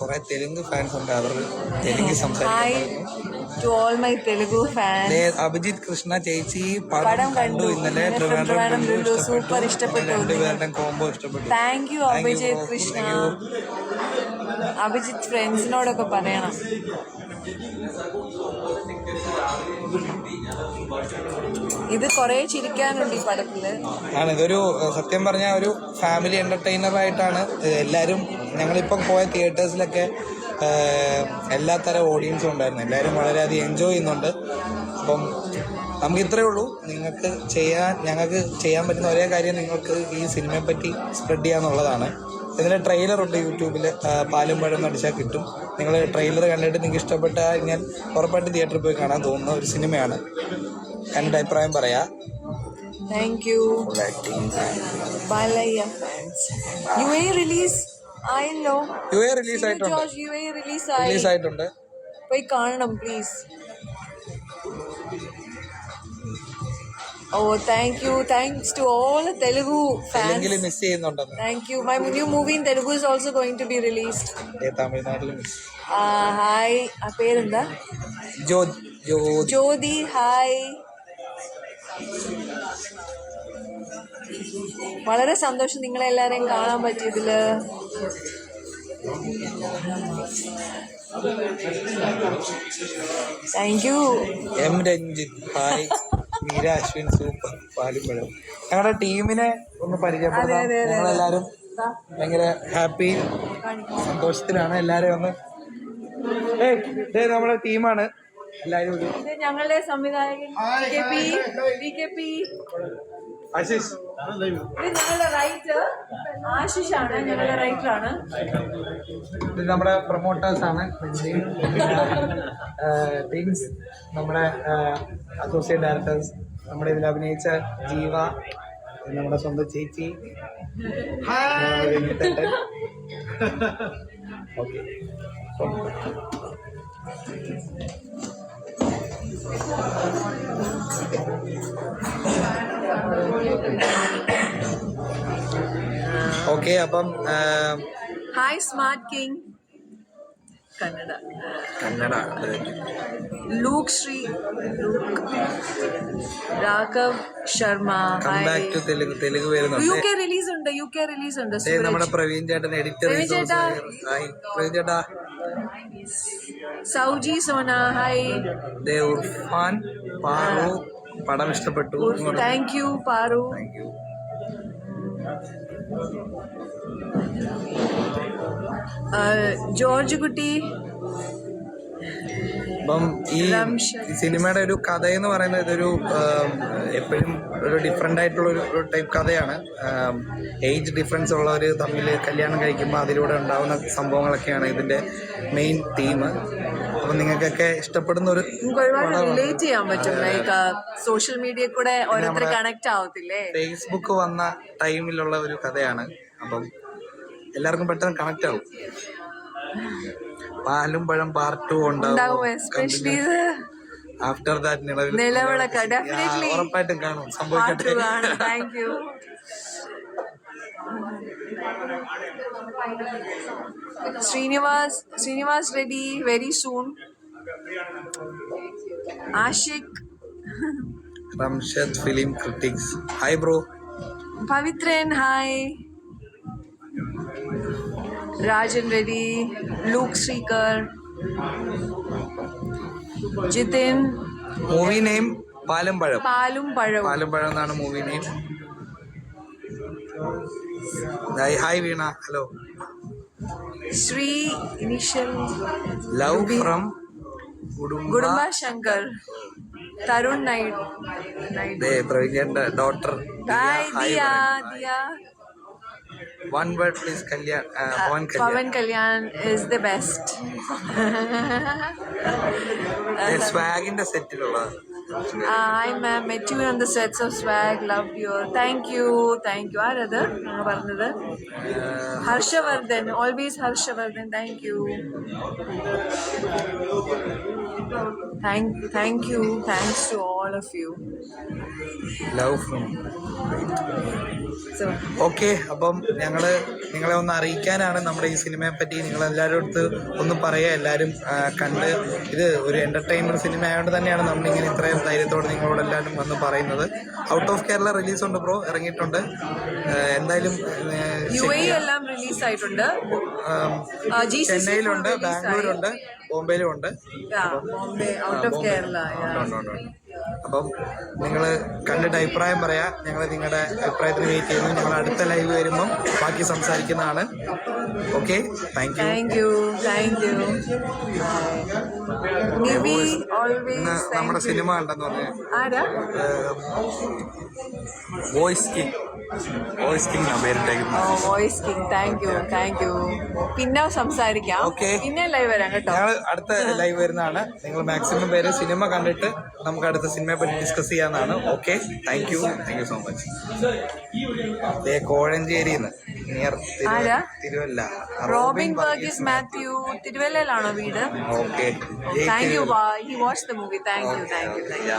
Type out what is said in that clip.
കുറെ തെലുങ്ക് ഫാൻസ് ഉണ്ട് അവർ തെലുങ്ക് സംസാരിക്കുന്നു to all my Telugu fans Abhijith Krishna ചേച്ചി പടം കണ്ടു. ഇന്നലെ. സൂപ്പർ ഇഷ്ടപ്പെട്ടു. രണ്ടുപേരുടെയും കോംബോ ഇഷ്ടപ്പെട്ടു thank you bro. Krishna Abhijith. Abhijith ഫ്രണ്ട്സിനോടൊക്കെ പറയണം ഇത് കൊറേ ചിരിക്കാനുണ്ട് ഈ പടത്തിൽ ആണ് ഇതൊരു സത്യം പറഞ്ഞ ഒരു ഫാമിലി എന്റർടൈനർ ആയിട്ടാണ് എല്ലാരും ഞങ്ങളിപ്പം പോയ തിയേറ്റേഴ്സിലൊക്കെ എല്ലാ തരം ഓഡിയൻസും ഉണ്ടായിരുന്നു. എല്ലാവരും വളരെയധികം എൻജോയ് ചെയ്യുന്നുണ്ട്. അപ്പം നമുക്ക് ഇത്രയേ ഉള്ളൂ. നിങ്ങൾക്ക് ചെയ്യാൻ ഞങ്ങൾക്ക് ചെയ്യാൻ പറ്റുന്ന ഒരേ കാര്യം നിങ്ങൾക്ക് ഈ സിനിമയെ പറ്റി സ്പ്രെഡ് ചെയ്യാന്നുള്ളതാണ്. ഇതിന്റെ ട്രെയിലർ ഉണ്ട് യൂട്യൂബിൽ പാലും പഴം അടിച്ചാൽ കിട്ടും. നിങ്ങൾ ട്രെയിലർ കണ്ടിട്ട് നിങ്ങൾക്ക് ഇഷ്ടപ്പെട്ട കഴിഞ്ഞാൽ ഉറപ്പായിട്ട് തിയേറ്ററിൽ പോയി കാണാൻ തോന്നുന്ന ഒരു സിനിമയാണ് എന്റെ അഭിപ്രായം പറയാം. Thank you Balayya. Fans U release ആയല്ലോ യു എ റിലീസ് ആയിട്ടുണ്ട്. ജോർജ് യു എ റിലീസ് ആയി. റിലീസ് ആയിട്ടുണ്ട്. പോയി കാണണം please oh thank you thanks to all Telugu fans miss ചെയ്യുന്നുണ്ടെന്ന്. Thank you my new movie in Telugu is also going to be released തമിഴ്നാട്ടിൽ hi ആ പേരെന്താ? Jyothi Jyothi hi വളരെ സന്തോഷം നിങ്ങളെ എല്ലാരെയും കാണാൻ പറ്റിയതിൽ. Thank you M Ranjith hi. Meera Ashwin super. പാലിപ്പഴം ഞങ്ങളുടെ ടീമിനെ ഒന്ന് പരിചയപ്പെടാം അതെ, അതെ. ഭയങ്കര ഹാപ്പി സന്തോഷത്തിലാണ്. എല്ലാരും ഒന്ന് ഏയ് ദേ നമ്മുടെ ടീമാണ്. ഇത് ഞങ്ങളുടെ സംവിധായകൻ ആശിഷ്. ഇത് ഞങ്ങളുടെ റൈറ്റർ ആശിഷ് ആണ് ഞങ്ങളുടെ റൈറ്റർ ആണ്. ഇത് നമ്മുടെ പ്രൊമോട്ടേഴ്സ് ആണ് ടീംസ് നമ്മുടെ അസോസിയേറ്റ് ഡയറക്ടേഴ്സ് നമ്മുടെ ഇതിൽ അഭിനയിച്ച ജീവ നമ്മുടെ സ്വന്തം ചേച്ചി ഓക്കെ ഓക്കെ അപ്പം hi smart king Kannada. Kannada look Sree look Raghav Sharma Telugu Telugu U വരുന്നുണ്ട് കെ റിലീസ് ഉണ്ട് യു കെ റിലീസ് ഉണ്ട് നമ്മുടെ പ്രവീൺ ചേട്ടൻ എഡിറ്റർ പ്രവീൺ ചേട്ടാ. സൗജി സോന ഹായ് ഉർഫാൻ പാറു. പടം ഇഷ്ടപ്പെട്ടു. Thank you Paru. Thank you George കുട്ടി അപ്പം ഈ. സിനിമയുടെ ഒരു കഥ എന്ന് പറയുന്നത് ഇതൊരു എപ്പോഴും ഒരു ഡിഫറെന്റ് ആയിട്ടുള്ള ഒരു ടൈപ്പ് കഥയാണ്. ഏജ് ഡിഫറൻസ് ഉള്ളവർ തമ്മിൽ കല്യാണം കഴിക്കുമ്പോൾ അതിലൂടെ ഉണ്ടാവുന്ന സംഭവങ്ങളൊക്കെയാണ് ഇതിന്റെ മെയിൻ തീം അപ്പം നിങ്ങൾക്കൊക്കെ ഇഷ്ടപ്പെടുന്ന ഒരു റിലേറ്റ് ചെയ്യാൻ പറ്റും. സോഷ്യൽ മീഡിയ കൂടെ ഓരോരുത്തർ കണക്ട് ആവത്തില്ലേ? ഫേസ്ബുക്ക് വന്ന ടൈമിലുള്ള ഒരു കഥയാണ്. അപ്പം എല്ലാവർക്കും പെട്ടെന്ന് കണക്ട് ആവും. പാലും പഴം പാർട്ട് ഉണ്ടാവും. എസ്പെഷ്യലി ആഫ്റ്റർ ദാറ്റ് നിലവിളക്ക് ഡെഫിനറ്റ്ലി ഉറപ്പായിട്ടും കാണും. സംഭവിക്കട്ടെ. Thank you Srinivas Srinivas ready very soon Ashiq Ramshad film critics hi bro Pavithran hi Rajan ready look Sreekar Jithin movie name Paalum Pazham Paalum Pazham Paalum Pazham എന്നാണ് movie name hi Veena hello Sree initial love from കുടുംബ Shankar Tarun Naidu Praveen daughter hi Diya. Diya one word please Kalyan Pavan Kalyan Pavan Kalyan is the best സ്വാഗിന്റെ സെറ്റിലുള്ള hi ma'am met you on the sets of swag love you thank you thank you ആരത്? പറഞ്ഞത്. Harshavardhan always Harshavardhan. Thank you thank thank you thanks to all of you love from okay അപ്പം ഞങ്ങൾ നിങ്ങളെ ഒന്ന് അറിയിക്കാനാണ് നമ്മുടെ ഈ സിനിമയെ പറ്റി നിങ്ങൾ എല്ലാവരും അടുത്ത് ഒന്ന് പറയുക എല്ലാവരും കണ്ട് ഇത് ഒരു എന്റർടൈൻമെന്റ് സിനിമ ആയതുകൊണ്ട് തന്നെയാണ് നമ്മൾ ഇങ്ങനെ ഇത്രയും ധൈര്യത്തോടെ നിങ്ങളോട് എല്ലാവരും വന്ന് പറയുന്നത്. ഔട്ട് ഓഫ് കേരള റിലീസ് ഉണ്ട് ബ്രോ ഇറങ്ങിയിട്ടുണ്ട്. എന്തായാലും യു എ എല്ലാം റിലീസ് ആയിട്ടുണ്ട്. ചെന്നൈയിലുണ്ട് ബാംഗ്ലൂരുണ്ട്. ബോംബെയിലും ഉണ്ട്. Bombay out of Kerala. അപ്പം നിങ്ങൾ കണ്ടിട്ട് അഭിപ്രായം പറയാ. ഞങ്ങൾ നിങ്ങളുടെ അഭിപ്രായത്തിന് വെയിറ്റ് ചെയ്യുന്നു. ഞങ്ങൾ അടുത്ത ലൈവ് വരുമ്പം ബാക്കി സംസാരിക്കുന്നതാണ്. Okay thank you thank you thank you Nivi ഇന്ന് നമ്മുടെ സിനിമ കണ്ടെന്ന് പറഞ്ഞു. ആരാ? Voice king voice king പേരിട്ടേക്കുന്നത് voice king thank you thank you പിന്നെ സംസാരിക്കാം. പിന്നെ ലൈവ് വരാം കേട്ടോ. ഞങ്ങൾ അടുത്ത ലൈവ് വരുന്നതാണ്. നിങ്ങൾ മാക്സിമം പേര് സിനിമ കണ്ടിട്ട് നമുക്ക് അടുത്ത സിനിമയെ പറ്റി discuss ചെയ്യാന്നാണ്. Okay thank you thank you so much കോഴഞ്ചേരിന്ന് near Thiruvalla. Robin Varghese Mathew. തിരുവല്ലയിലാണോ വീട്? Thank you he watch the movie thank you thank you thank you